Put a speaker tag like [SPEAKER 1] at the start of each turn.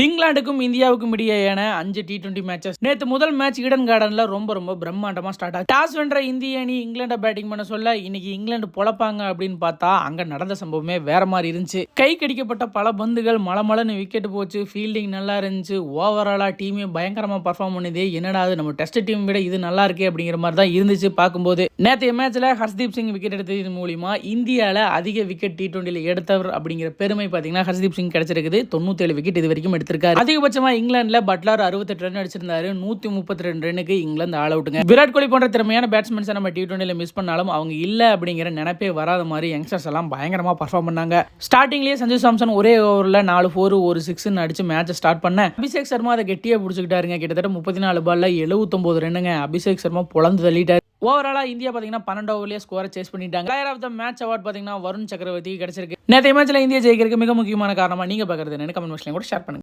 [SPEAKER 1] இங்கிலாந்துக்கும் இந்தியாவுக்கும் இடையேயான அஞ்சு டி டுவெண்டி மேட்சஸ் நேற்று முதல் மேட்ச் ஈடன் கார்டன்ல ரொம்ப ரொம்ப பிரம்மாண்டமா ஸ்டார்ட் ஆகும் டாஸ் வென்ற இந்திய அணி இங்கிலாண்டை பேட்டிங் பண்ண சொல்ல இன்னைக்கு இங்கிலாந்து பொழப்பாங்க அப்படின்னு பார்த்தா அங்க நடந்த சம்பவமே வேற மாதிரி இருந்துச்சு. கை கடிக்கப்பட்ட பல பந்துகள் மலமலன்னு விக்கெட் போச்சு. ஃபீல்டிங் நல்லா இருந்துச்சு. ஓவராலா டீமே பயங்கரமா பர்ஃபார்ம் பண்ணுது என்னடா அது நம்ம டெஸ்ட் டீம் விட இது நல்லா இருக்கே அப்படிங்கிற மாதிரி தான் இருந்துச்சு பார்க்கும்போது. நேற்றைய மேட்ச்ல ஹர்ஷ்தீப் சிங் விக்கெட் எடுத்தது மூலியமா இந்தியாவில் அதிக விக்கெட் டி டுவெண்ட்டியில் எடுத்தவர் அப்படிங்கிற பெருமை பார்த்தீங்கன்னா ஹர்ஷ்தீப் சிங் கிடைச்சிருக்குது. தொண்ணூத்தேழு விக்கெட் இது வரைக்கும் எடுத்திருக்காரு. அதிகபட்சமா இங்கிலாந்துல பட்லர் அறுபத்தெட்டு ரன் அடிச்சிருந்தாரு. நூத்தி முப்பத்தி ரெண்டு ரன்னுக்கு இங்கிலாந்து ஆல் அவுட்டுங்க விராட் கோலி போன்ற திறமையான பேட்ஸ்மேன்ஸை நம்ம டி டுவெண்ட்டியில் மிஸ் பண்ணாலும் அவங்க இல்ல அப்படிங்கிற நினைப்பே வராத மாதிரி யங்ஸ்டர்ஸ் எல்லாம் பயங்கரமா பர்ஃபார்ம் பண்ணாங்க. ஸ்டார்டிங்லேயே சஞ்சு சாம்சன் ஒரே ஓவரில் நாலு ஃபோர் ஒரு சிக்ஸ்னு அடிச்சு மேட்சை ஸ்டார்ட் பண்ண. அபிஷேக் சர்மா அதை கெட்டியா பிடிச்சிக்கிட்டாருங்க. கிட்டத்தட்ட முப்பத்தி நாலு பால்ல எழுபத்தொன்பது ரன்னுங்க. அபிஷேக் சர்மா பொழந்து தள்ளிட்டாரு. ஓவராலாக இந்தியா பார்த்தீங்கன்னா பன்னெண்டு ஓவர்லேயே ஸ்கோரை சேஸ் பண்ணிட்டாங்க. Player of the match award பார்த்தீங்கன்னா வருண் சக்கரவர்த்திக்கு கிடைச்சிருக்கு. நேற்று மேட்ச்சில் இந்தியா ஜெயிக்கிறதுக்கு மிக முக்கியமான காரணமாக நீங்கள் பார்க்குறது என்ன கமெண்ட் பாக்ஸ்லையும் கூட ஷேர் பண்ணுங்க.